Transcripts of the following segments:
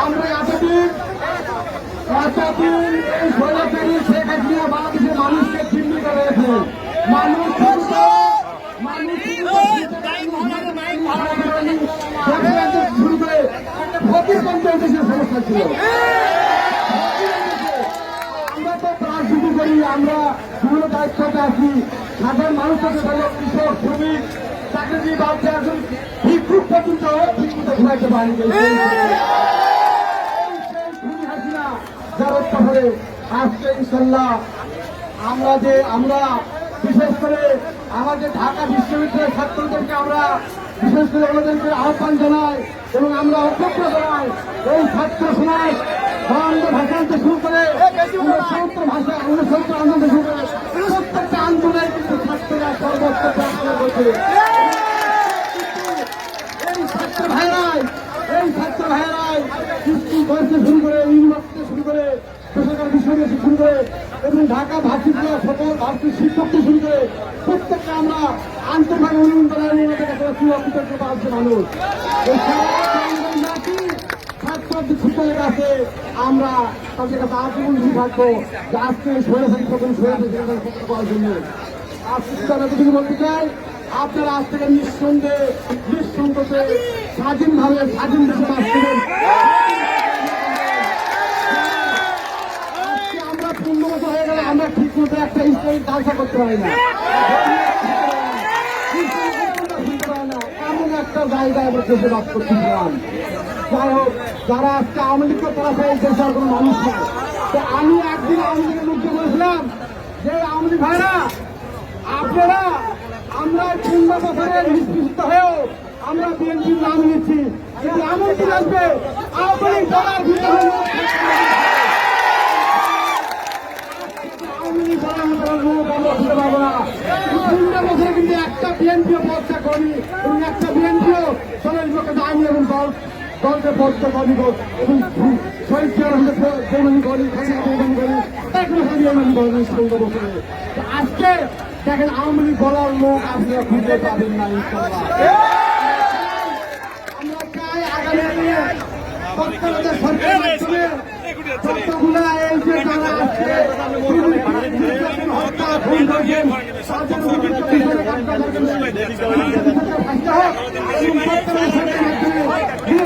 আমরা এতদিন এতদিন এই বাংলাদেশের মানুষকে চিহ্নিত রয়েছে মানুষ শুনছে, মানুষ শুনছে, শুরু করে ভোটের পঞ্চায়েত ছিল। আমরা তো রাজনীতি করি, আমরা বিভিন্ন দায়িত্বতে আছি। সাধারণ মানুষ ধরো কৃষক, শ্রমিক চাকরি বাড়ছে এখন ভিক্ষুক পর্যন্ত ঠিক মতো ঘুরাইতে হাসিনা, যার আজকে ইনশাল্লাহ আমরা যে, আমরা বিশেষ করে আমাদের ঢাকা বিশ্ববিদ্যালয়ের ছাত্রদেরকে আমরা বিশেষ করে আমাদেরকে আহ্বান জানাই এবং আমরা অধ্যক্ষ জানাই এই ছাত্র সমাজ বাংলা ভাষাতে শুরু করে সমস্ত ভাষা অনুসত্য আন্দোলন শুরু করে প্রত্যেকটা আন্দোলনে কিন্তু ছাত্ররা সর্বোচ্চ প্রার্থনা করছে। এই ছাত্র ভাইরাই, এই ছাত্র ভাইরাই স্কুল করতে শুরু করে ইউনিভার্সিটি শুরু করে বেসরকারি বিশ্ববিদ্যালয় শুরু করে এবং ঢাকা ভার্সিটি সকল ভারতীয় শিক্ষককে শুরু করে আমরা আন্তর্জাতিক অনুমোদন জানাই ওনাদের কাছে সুরক্ষিত আছে মানুষ। ছাত্রদের শিক্ষকের কাছে আমরা তাদের কাছে আজীবন থাকব যে আজকে সরে থাকি তখন সরে থাকি করার জন্য। আজকে বলতে চাই, আপনারা আজ থেকে নিঃসন্দেহে নিঃসন্দেহে স্বাধীনভাবে স্বাধীন দেশে বাস আমরা পনেরো হয়ে গেলে আমরা ঠিক মতো একটা ইসলামিক জালসা করতে পারি না এমন একটা জায়গায় আমরা দেশে বাস করতেছিলাম যাই হোক, যারা আজকে আওয়ামী লীগকে তারা সেই দেশের কোনো মানুষ না তো আমি একদিন আওয়ামী লীগের মুখে বলেছিলাম যে, আওয়ামী লীগ ভাইরা, আপনারা, আমরা পনেরো বছরের নিষ্পৃষ্ট হয়েও আমরা বিএনপির নাম নিচ্ছি। কিন্তু এমন দিন আসবে আওয়ামী লীগ দলের ভিতরে লোক আওয়ামী লীগ দলের ভিতরে লোক আমরা খুঁজে পাবো না পনেরো বছরে কিন্তু একটা বিএনপিও পদত্যাগ করি এবং একটা বিএনপিও দলের লোকে যায়নি এবং দল, দলকে পদত্যাগ করি এবং শহীদ জিয়ার বেমানি করি খাসিয়া বেমানি করি এখনও বেমানি করি পনেরো বছরে তো আজকে দেখেন আওয়ামী লীগ বলার লোক আপনারা খুঁজে পাবেন না করবেন।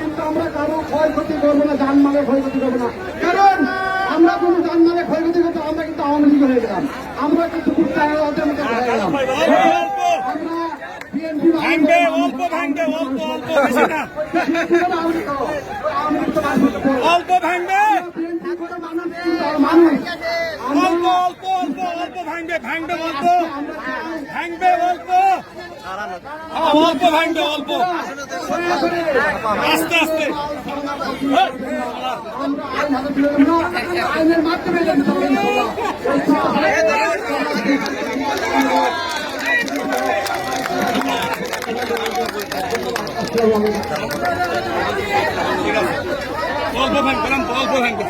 কিন্তু আমরা কারও ক্ষয়ক্ষতি করব না যানমালের ক্ষয়ক্ষতি করব না। কারণ আমরা কোনো যানমালের ক্ষয়ক্ষতি করতে আমরা কিন্তু আওয়ামী লীগ হয়ে গেলাম। আমরা কিন্তু অল্প ভাঙবে অল্প অল্প অল্প অল্প অল্প অল্প অল্প ভাঙবে ভাঙবে অল্প। ভাঙবে অল্প অল্প ভাঙবে অল্প। আস্তে আস্তে। আইনের মাধ্যমে। অল্প ভাঙবে অল্প ভাঙবে